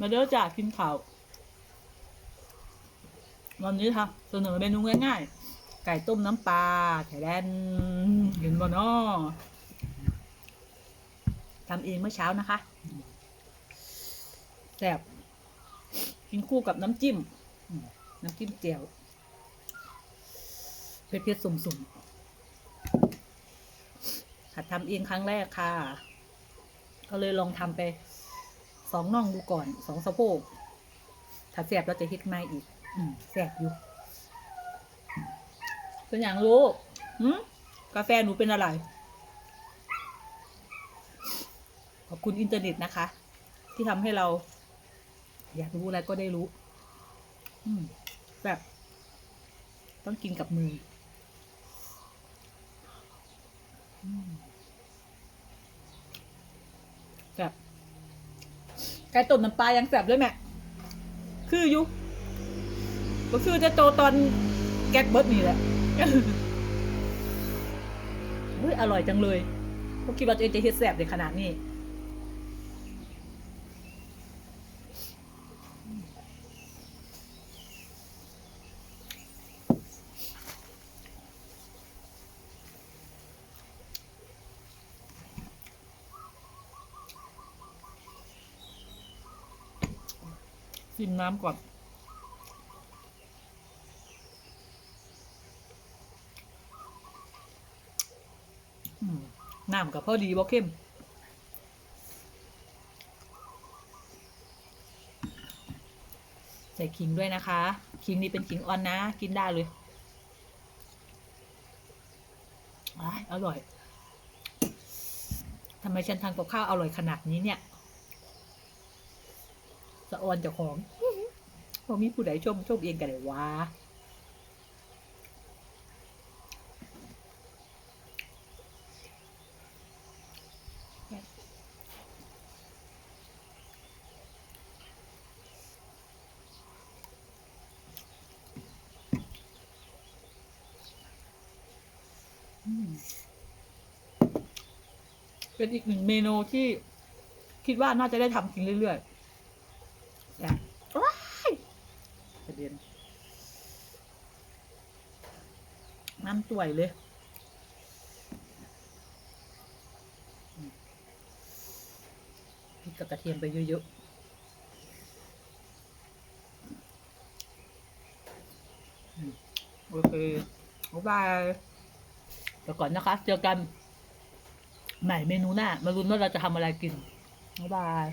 มาเด้อจ้ากินข้าววันนี้ค่ะเสนอเมนูง่ายๆ ไก่ต้มน้ำปลาไข่แดนเห็นบ่นาะทำเองเมื่อเช้านะคะแซ่บกินคู่กับน้ำจิ้ม น้ำจิ้มแจ่วเผ็ดๆสุ่มๆหัดทำเองครั้งแรกค่ะ ก็เลยลองทำไปสองน่องดูก่อนสองสะโพกถ้าแสบเราจะเฮ็ดไม่อีก อืมแสบอยู่เป็นอย่างลูกหืมกาแฟหนูเป็นอะไร ขอบคุณอินเทอร์เน็ตนะคะ ที่ทำให้เรา อยากรู้อะไรก็ได้รู้ อืม แบบ ต้องกินกับมือ อืม แบบไก่ต้มน้ำปลายังแสบเลยแม่ คืออยู่ก็คือจะโตตอนแก๊กเบิร์ดนี่แหละเฮ้ยอร่อยจังเลยพวกคิดว่าตัวเองจะเฮ็ดแสบในขนาดนี้ ชิมน้ำก่อน น้ำกับพอดีบ่เข้มใส่ขิงด้วยนะคะ ขิงนี่เป็นขิงอ่อนนะ กินได้เลยอ้ายอร่อยทำไมฉันทำกับข้าวอร่อยขนาดนี้เนี่ย สะออนเจ้าของพอมีผู้ใดชมชมเองกันเลยวะอืมเป็นอีกหนึ่งเมนูที่คิดว่าน่าจะได้ทำกินเรื่อยๆแต่ว้ายกระเด็น น้ำต่วยเลยมพริกกับกระเทียมไปเยอะๆ โอเคบ๊ายบายเดี๋ยวก่อนนะคะ เจอกัน ใหม่เมนูหน้า มาลุ้นว่าเราจะทำอะไรกินบ๊ายบาย